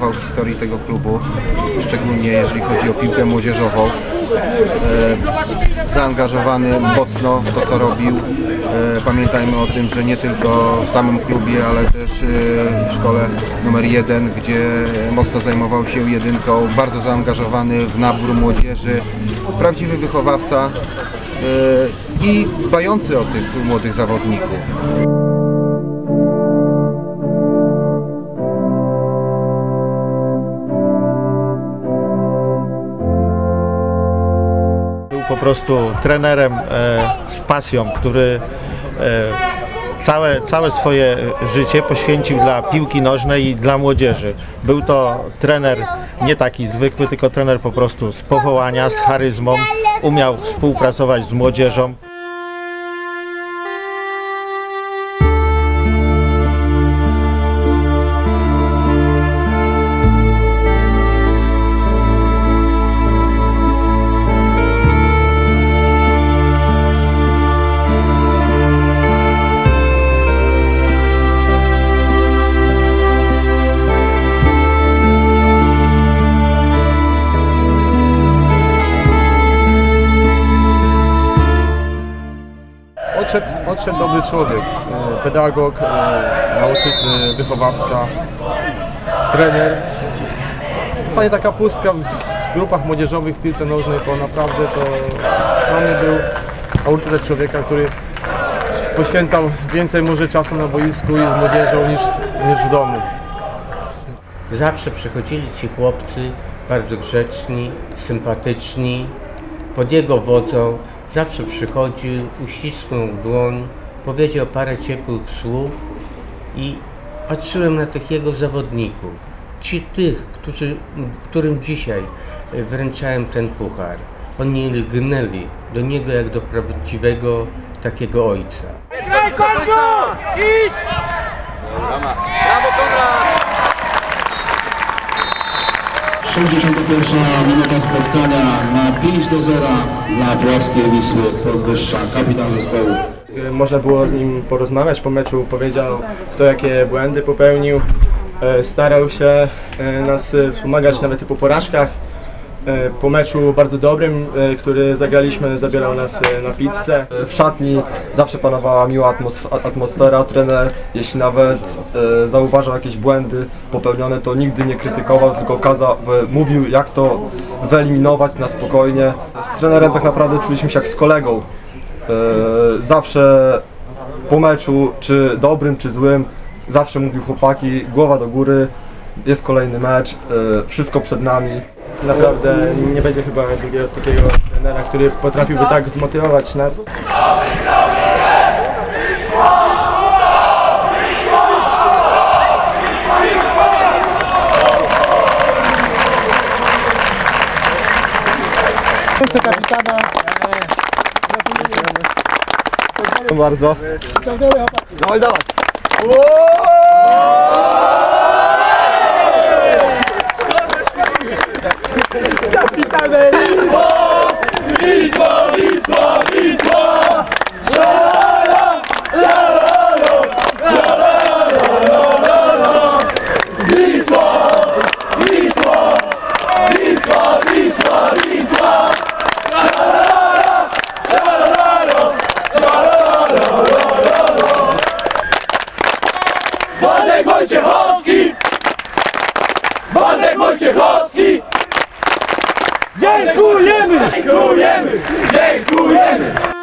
kawał historii tego klubu, szczególnie jeżeli chodzi o piłkę młodzieżową. E, zaangażowany mocno w to, co robił. E, pamiętajmy o tym, że nie tylko w samym klubie, ale też e, w szkole numer jeden, gdzie mocno zajmował się jedynką, bardzo zaangażowany w nabór młodzieży, prawdziwy wychowawca i dbający o tych młodych zawodników. Po prostu trenerem e, z pasją, który e, całe, całe swoje życie poświęcił dla piłki nożnej i dla młodzieży. Był to trener nie taki zwykły, tylko trener po prostu z powołania, z charyzmą, umiał współpracować z młodzieżą. Odszedł, odszedł dobry człowiek, e, pedagog, e, nauczyciel, e, wychowawca, trener. Stanie taka pustka w grupach młodzieżowych w piłce nożnej, bo naprawdę to dla mnie był autorytet człowieka, który poświęcał więcej może czasu na boisku i z młodzieżą niż, niż w domu. Zawsze przychodzili ci chłopcy bardzo grzeczni, sympatyczni, pod jego wodzą. Zawsze przychodził, uścisnął dłoń, powiedział parę ciepłych słów i patrzyłem na tych jego zawodników. Ci tych, którzy, którym dzisiaj wręczałem ten puchar. Oni lgnęli do niego jak do prawdziwego takiego ojca. Idź! 61 minuta spotkania na 5 do 0 dla Puławskiej Wisły Podwyższa, kapitan zespołu. Można było z nim porozmawiać po meczu, powiedział kto jakie błędy popełnił. E, Starał się e, nas wspomagać nawet po porażkach. E, Po meczu bardzo dobrym, e, który zagraliśmy, zabierał nas e, na pizzę. W szatni zawsze panowała miła atmosf- atmosfera. Trener, jeśli nawet zauważał jakieś błędy popełnione, to nigdy nie krytykował, tylko kazał, mówił jak to wyeliminować na spokojnie. Z trenerem tak naprawdę czuliśmy się jak z kolegą. Zawsze po meczu, czy dobrym, czy złym, zawsze mówił chłopaki, głowa do góry, jest kolejny mecz, wszystko przed nami. Naprawdę nie będzie chyba drugiego takiego trenera, który potrafiłby tak zmotywować nas. kapitana. Dziękuję bardzo. Dawaj, dawaj. Władek Wojciechowski! Władek Wojciechowski! Dziękujemy! Dziękujemy! Dziękujemy!